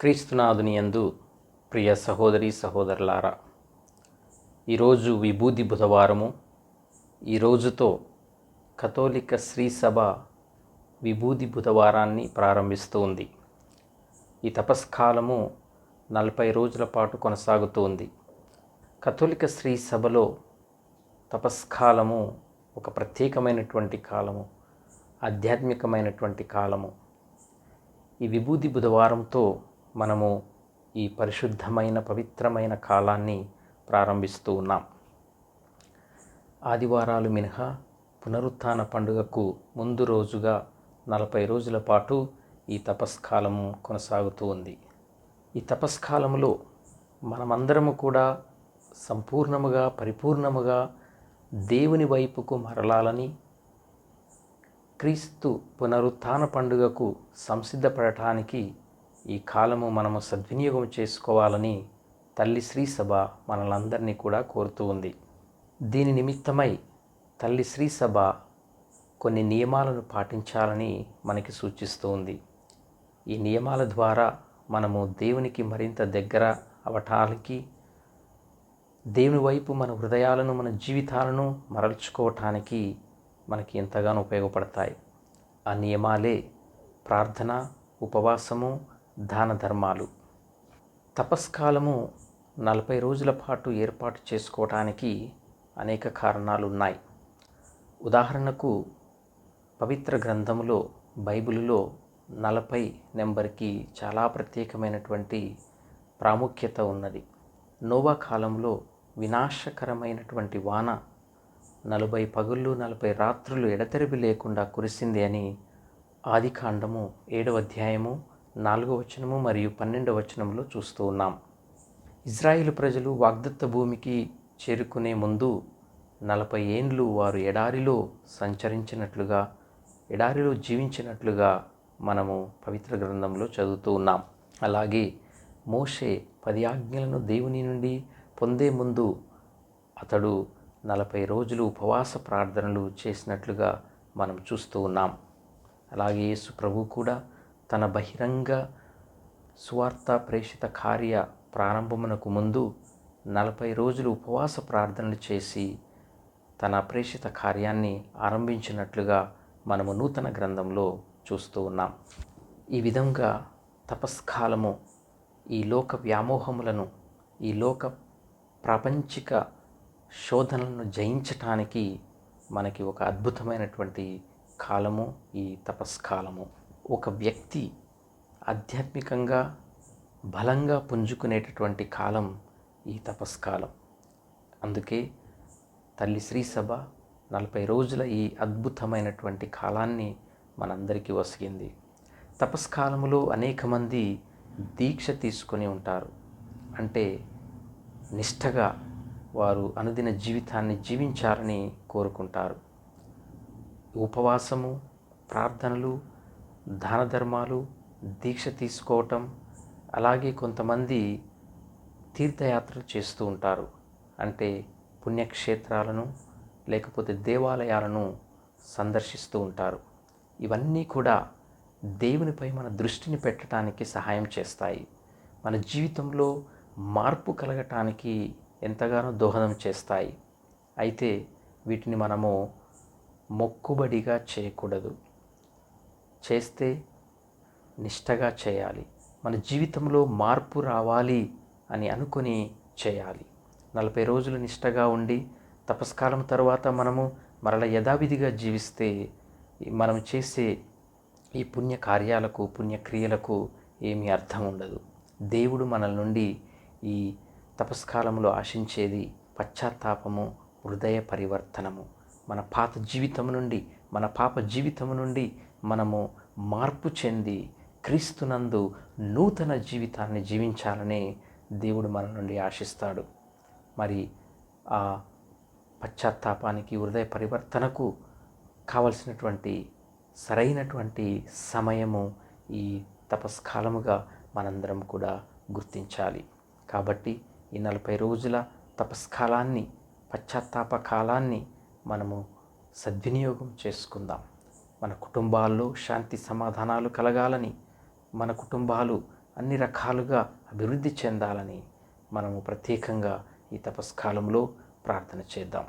క్రీస్తునాథుని యందు ప్రియ సహోదరి సహోదరులారా ఈరోజు విభూది బుధవారము. ఈ రోజుతో కథోలిక శ్రీ సభ విభూది బుధవారాన్ని ప్రారంభిస్తూ ఉంది. ఈ తపస్కాలము నలభై రోజుల పాటు కొనసాగుతూ ఉంది. కథోలిక శ్రీ సభలో తపస్కాలము ఒక ప్రత్యేకమైనటువంటి కాలము ఆధ్యాత్మికమైనటువంటి కాలము. ఈ విభూది బుధవారంతో మనము ఈ పరిశుద్ధమైన పవిత్రమైన కాలాన్ని ప్రారంభిస్తూ ఉన్నాం. ఆదివారాలు మినహా పునరుత్థాన పండుగకు ముందు రోజుగా నలభై రోజుల పాటు ఈ తపస్కాలము కొనసాగుతూ ఉంది. ఈ తపస్కాలములో మనమందరము కూడా సంపూర్ణముగా పరిపూర్ణముగా దేవుని వైపుకు మరలాలని క్రీస్తు పునరుత్థాన పండుగకు సంసిద్ధపడటానికి ఈ కాలము మనము సద్వినియోగం చేసుకోవాలని తల్లి శ్రీ సభ మనలందరినీ కూడా కోరుతూ ఉంది. దీని నిమిత్తమై తల్లి శ్రీ సభ కొన్ని నియమాలను పాటించాలని మనకి సూచిస్తూ ఉంది. ఈ నియమాల ద్వారా మనము దేవునికి మరింత దగ్గర అవటానికి దేవుని వైపు మన హృదయాలను మన జీవితాలను మరల్చుకోవటానికి మనకి ఎంతగానో ఉపయోగపడతాయి. ఆ నియమాలే ప్రార్థన ఉపవాసము దాన ధర్మాలు. తపస్కాలము నలభై రోజుల పాటు ఏర్పాటు చేసుకోవటానికి అనేక కారణాలు ఉన్నాయి ఉదాహరణకు పవిత్ర గ్రంథములో బైబిలులో నలభై నెంబర్కి చాలా ప్రత్యేకమైనటువంటి ప్రాముఖ్యత ఉన్నది. నోవా కాలంలో వినాశకరమైనటువంటి వాన నలభై పగుళ్ళు నలభై రాత్రులు ఎడతెరిపి లేకుండా కురిసింది అని ఆదికాండము ఏడవ అధ్యాయము నాలుగో వచనము మరియు పన్నెండవ వచనంలో చూస్తూ ఉన్నాం. ఇజ్రాయిల్ ప్రజలు వాగ్దత్త భూమికి చేరుకునే ముందు నలభై ఏండ్లు వారు ఎడారిలో సంచరించినట్లుగా ఎడారిలో జీవించినట్లుగా మనము పవిత్ర గ్రంథంలో చదువుతూ ఉన్నాం. అలాగే మోషే పది ఆజ్ఞలను దేవుని నుండి పొందే ముందు అతడు నలభై రోజులు ఉపవాస ప్రార్థనలు చేసినట్లుగా మనం చూస్తూ ఉన్నాం. అలాగే యేసు ప్రభు కూడా తన బహిరంగ సువార్త ప్రేషిత కార్య ప్రారంభమునకు ముందు నలభై రోజులు ఉపవాస ప్రార్థనలు చేసి తన ప్రేషిత కార్యాన్ని ఆరంభించినట్లుగా మనము నూతన గ్రంథంలో చూస్తూ ఉన్నాం. ఈ విధంగా తపస్కాలము ఈ లోక వ్యామోహములను ఈ లోక ప్రాపంచిక శోధనలను జయించటానికి మనకి ఒక అద్భుతమైనటువంటి కాలము ఈ తపస్కాలము. ఒక వ్యక్తి ఆధ్యాత్మికంగా బలంగా పుంజుకునేటటువంటి కాలం ఈ తపస్కాలం. అందుకే తల్లి శ్రీ సభ నలభై రోజుల ఈ అద్భుతమైనటువంటి కాలాన్ని మనందరికీ వసిగింది. తపస్కాలములో అనేక మంది దీక్ష తీసుకొని ఉంటారు. అంటే నిష్ఠగా వారు అనుదిన జీవితాన్ని జీవించాలని కోరుకుంటారు. ఉపవాసము ప్రార్థనలు దాన ధర్మాలు దీక్ష తీసుకోవటం అలాగే కొంతమంది తీర్థయాత్రలు చేస్తూ ఉంటారు. అంటే పుణ్యక్షేత్రాలను లేకపోతే దేవాలయాలను సందర్శిస్తూ ఉంటారు. ఇవన్నీ కూడా దేవునిపై మన దృష్టిని పెట్టడానికి సహాయం చేస్తాయి. మన జీవితంలో మార్పు కలగటానికి ఎంతగానో దోహదం చేస్తాయి. అయితే వీటిని మనము మొక్కుబడిగా చేయకూడదు. చేస్తే నిష్టగా చేయాలి. మన జీవితంలో మార్పు రావాలి అని అనుకుని చేయాలి. నలభై రోజులు నిష్టగా ఉండి తపస్కాలం తర్వాత మనము మరల యథావిధిగా జీవిస్తే మనం చేసే ఈ పుణ్య కార్యాలకు పుణ్యక్రియలకు ఏమీ అర్థం ఉండదు. దేవుడు మనల నుండి ఈ తపస్కాలంలో ఆశించేది పశ్చాత్తాపము హృదయ పరివర్తనము. మన పాత జీవితం నుండి మన పాప జీవితం నుండి మనము మార్పు చెంది క్రీస్తునందు నూతన జీవితాన్ని జీవించాలని దేవుడు మన నుండి ఆశిస్తాడు. మరి ఆ పశ్చాత్తాపానికి హృదయ పరివర్తనకు కావలసినటువంటి సరైనటువంటి సమయము ఈ తపస్కాలముగా మనందరం కూడా గుర్తించాలి. కాబట్టి ఈ నలభై రోజుల తపస్కాలాన్ని పశ్చాత్తాప కాలాన్ని మనము సద్వినియోగం చేసుకుందాం. మన కుటుంబాల్లో శాంతి సమాధానాలు కలగాలని మన కుటుంబాలు అన్ని రకాలుగా అభివృద్ధి చెందాలని మనము ప్రత్యేకంగా ఈ తపస్కాలంలో ప్రార్థన చేద్దాం.